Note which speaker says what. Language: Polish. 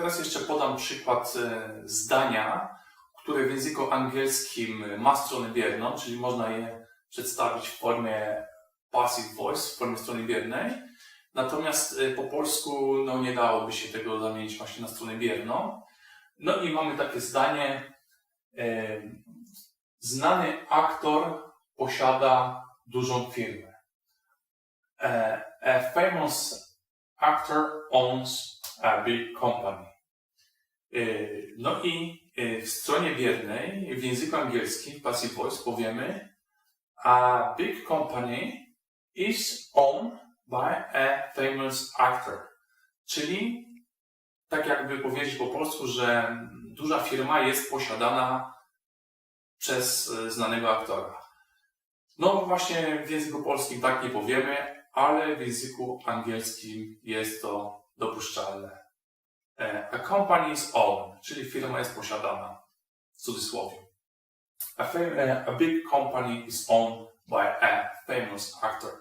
Speaker 1: Teraz jeszcze podam przykład e, zdania, które w języku angielskim ma stronę bierną, czyli można je przedstawić w formie passive voice, w formie strony biernej. Natomiast e, po polsku no, nie dałoby się tego zamienić właśnie na stronę bierną. No i mamy takie zdanie. e, Znany aktor posiada dużą firmę. A famous actor owns a big company. No i y, w stronie biernej w języku angielskim passive voice powiemy a big company is owned by a famous actor. Czyli tak jakby powiedzieć po polsku, że duża firma jest posiadana przez y, znanego aktora. No właśnie w języku polskim tak nie powiemy, ale w języku angielskim jest to dopuszczalne. E, A company is owned, czyli firma jest posiadana, w cudzysłowie. A, e, a big company is owned by a famous actor.